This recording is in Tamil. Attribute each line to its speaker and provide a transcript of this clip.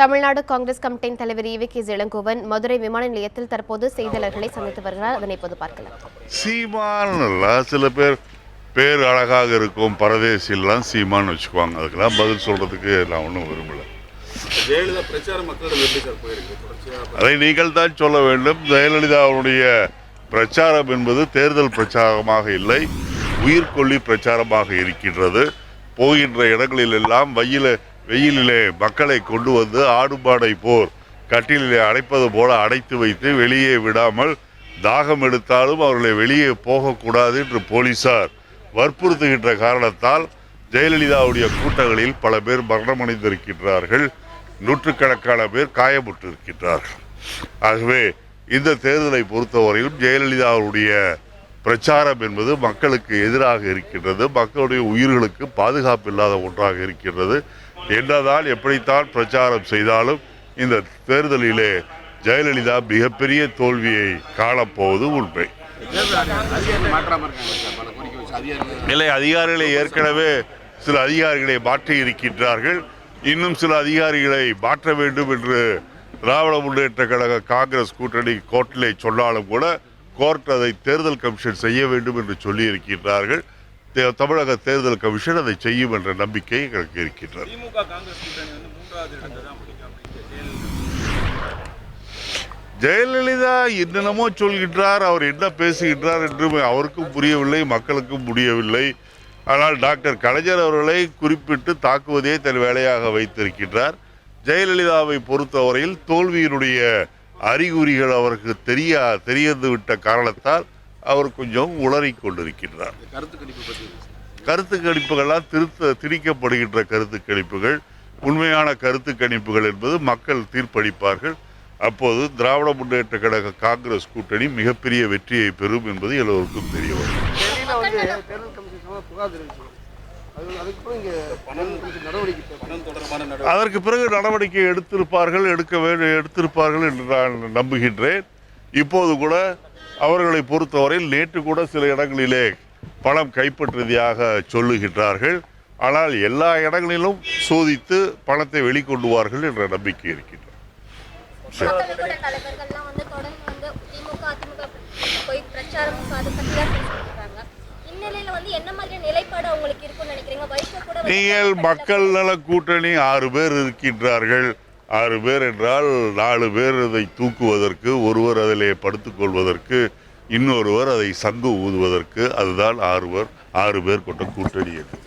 Speaker 1: தமிழ்நாடு காங்கிரஸ் கமிட்டியின் தலைவர் ஈவி கே இளங்கோவன் மதுரை விமான நிலையத்தில் தற்போது செய்தியாளர்களை சந்தித்து வருகிறார். அதனை இப்போது பார்க்கலாம்.
Speaker 2: சீமான்லாம் சில பேர் பேர் அழகாக இருக்கும் பரதேசிலாம் சீமான்னு வச்சுக்குவாங்க. அதுக்கெல்லாம் பதில் சொல்றதுக்கு நான் ஒன்றும் விரும்பல. அதை நீங்கள் தான் சொல்ல வேண்டும். ஜெயலலிதா அவருடைய பிரச்சாரம் என்பது தேர்தல் பிரச்சாரமாக இல்லை. உயிர்கொல்லி பிரச்சாரமாக இருக்கின்றது. போகின்ற இடங்களில் எல்லாம் வெயில வெயிலிலே மக்களை கொண்டு வந்து ஆடுபாடை போர் கட்டிலிலே அடைப்பது போல அடைத்து வைத்து வெளியே விடாமல் தாகம் எடுத்தாலும் அவர்களை வெளியே போகக்கூடாது என்று போலீசார் வற்புறுத்துகின்ற காரணத்தால் ஜெயலலிதாவுடைய கூட்டங்களில் பல பேர் மரணமடைந்திருக்கின்றார்கள். நூற்றுக்கணக்கான பேர் காயமுற்றிருக்கின்றார்கள் ஆகவே இந்த தேர்தலை பொறுத்தவரையிலும் ஜெயலலிதாவுடைய பிரச்சாரம் என்பது மக்களுக்கு எதிராக இருக்கின்றது மக்களுடைய உயிர்களுக்கு பாதுகாப்பு இல்லாத ஒன்றாக இருக்கின்றது. என்றதால் எப்படித்தான் பிரச்சாரம் செய்தாலும் இந்த தேர்தலிலே ஜெயலலிதா மிகப்பெரிய தோல்வியை காணப்போவது உண்மை.
Speaker 3: இல்லை
Speaker 2: நிலை அதிகாரிகளை ஏற்கனவே சில அதிகாரிகளை மாற்றி இருக்கின்றார்கள். இன்னும் சில அதிகாரிகளை மாற்ற வேண்டும் என்று திராவிட முன்னேற்ற கழக காங்கிரஸ் கூட்டணி கோர்ட்டிலே சொன்னாலும் கூட கோர்ட் அதை தேர்தல் கமிஷன் செய்ய வேண்டும் என்று சொல்லி இருக்கின்றார்கள் தே- தமிழக தேர்தல் கமிஷன் அதை செய்யும் என்ற நம்பிக்கை எங்களுக்கு இருக்கின்றது.
Speaker 3: ஜெயலலிதா.
Speaker 2: என்னென்னமோ சொல்கின்றார் அவர் என்ன பேசுகின்றார் என்று அவருக்கும் புரியவில்லை மக்களுக்கும் புரியவில்லை ஆனால் டாக்டர் கலைஞர் அவர்களை குறிப்பிட்டு தாக்குவதே தன் வேலையாக வைத்திருக்கின்றார். ஜெயலலிதாவை பொறுத்தவரையில் தோல்வியினுடைய அறிகுறிகள் அவருக்கு தெரிய தெரிந்து விட்ட காரணத்தால் அவர் கொஞ்சம் உளறிக் கொண்டிருக்கின்றார்.
Speaker 3: கருத்து கணிப்பு பற்றி
Speaker 2: கருத்து கணிப்புகள்லாம் திருத்த திணிக்கப்படுகின்ற கருத்து கணிப்புகள் உண்மையான கருத்து கணிப்புகள் என்பது மக்கள் தீர்ப்பளிப்பார்கள். அப்போது திராவிட முன்னேற்ற கழக காங்கிரஸ் கூட்டணி மிகப்பெரிய வெற்றியை பெறும் என்பது எல்லோருக்கும் தெரிய வரும். அதற்கு பிறகு நடவடிக்கை எடுத்திருப்பார்கள் எடுக்க வேண்டும் எடுத்திருப்பார்கள் என்று நான் நம்புகின்றேன். இப்போது கூட அவர்களை பொறுத்தவரையில் நேற்று கூட சில இடங்களிலே பணம் கைப்பற்றியதாக சொல்லுகின்றார்கள். ஆனால் எல்லா இடங்களிலும் சோதித்து பணத்தை வெளிக்கொண்டுவார்கள் என்ற நம்பிக்கை இருக்கின்றது.
Speaker 4: என்ன மாதிரியான நிலைப்பாடு
Speaker 2: நீங்கள் மக்கள் நல கூட்டணி ஆறு பேர் இருக்கின்றார்கள். ஆறு பேர் என்றால் நாலு பேர் அதை தூக்குவதற்கு ஒருவர் அதிலே படுத்துக்கொள்வதற்கு இன்னொருவர் அதை சங்கு ஊதுவதற்கு அதுதான் ஆறுவர் ஆறு பேர் கொண்ட கூட்டணி அது